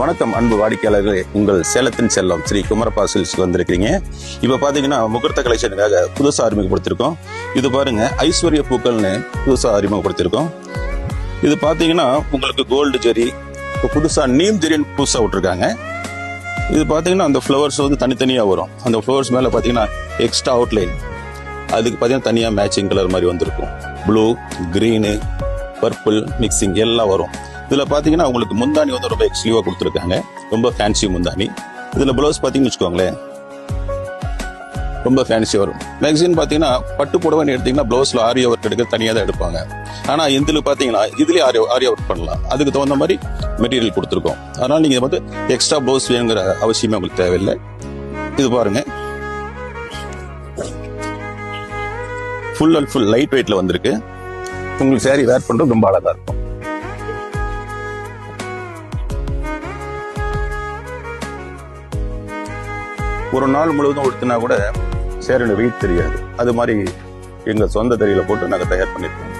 வணக்கம் அன்பு வாடிக்கையாளர்களே. உங்கள் சேலத்தின் செல்லம் ஸ்ரீ குமரப்பா வந்திருக்கிறீங்க இப்போ பார்த்தீங்கன்னா முகூர்த்த கலெக்ஷனுக்காக புதுசாக அறிமுகப்படுத்திருக்கோம். இது பாருங்க ஐஸ்வர்ய பூக்கள்னு புதுசாக அறிமுகப்படுத்திருக்கோம். இது பார்த்தீங்கன்னா உங்களுக்கு கோல்டு ஜெரி இப்போ புதுசாக நீம் ஜெரின்னு புதுசாக விட்டுருக்காங்க. இது பார்த்தீங்கன்னா அந்த ஃப்ளவர்ஸ் வந்து தனித்தனியாக வரும். அந்த ஃப்ளவர்ஸ் மேலே பார்த்தீங்கன்னா எக்ஸ்ட்ரா அவுட்லைன் அதுக்கு பார்த்தீங்கன்னா தனியாக மேட்சிங் கலர் மாதிரி வந்திருக்கும். ப்ளூ க்ரீனு பர்பிள் மிக்சிங் எல்லாம் வரும். இதில் பார்த்தீங்கன்னா உங்களுக்கு முந்தானி வந்து ரொம்ப எக்ஸ்க்ளூவாக கொடுத்துருக்காங்க. ரொம்ப ஃபேன்சி முந்தானி இதில் ப்ளவுஸ் பார்த்தீங்கன்னு வச்சுக்கோங்களேன். ரொம்ப ஃபேன்சி வரும். மேக்சின் பார்த்தீங்கன்னா பட்டு புடவைன்னு எடுத்தீங்கன்னா ப்ளவுஸில் ஆரி ஒர்க் எடுக்க தனியாக தான் எடுப்பாங்க. ஆனால் இதில் பார்த்தீங்கன்னா இதுலேயே ஆரி ஆரி ஒர்க் பண்ணலாம். அதுக்கு தகுந்த மாதிரி மெட்டீரியல் கொடுத்துருக்கோம். அதனால் நீங்கள் வந்து எக்ஸ்ட்ரா ப்ளவுஸ் வேணுங்கிற அவசியமே உங்களுக்கு தேவையில்லை. இது பாருங்க. ஃபுல் அண்ட் ஃபுல் லைட் வெயிட்ல வந்திருக்கு. உங்களுக்கு சேரீ வேர் பண்றது ரொம்ப அழகா இருக்கும். ஒரு நாள் முழுவதும் உடுத்தினா கூட சேரியோட வெயிட் தெரியாது அது மாதிரி எங்க சொந்த தறியில போட்டு நாங்கள் தயார் பண்ணியிருக்கோம்.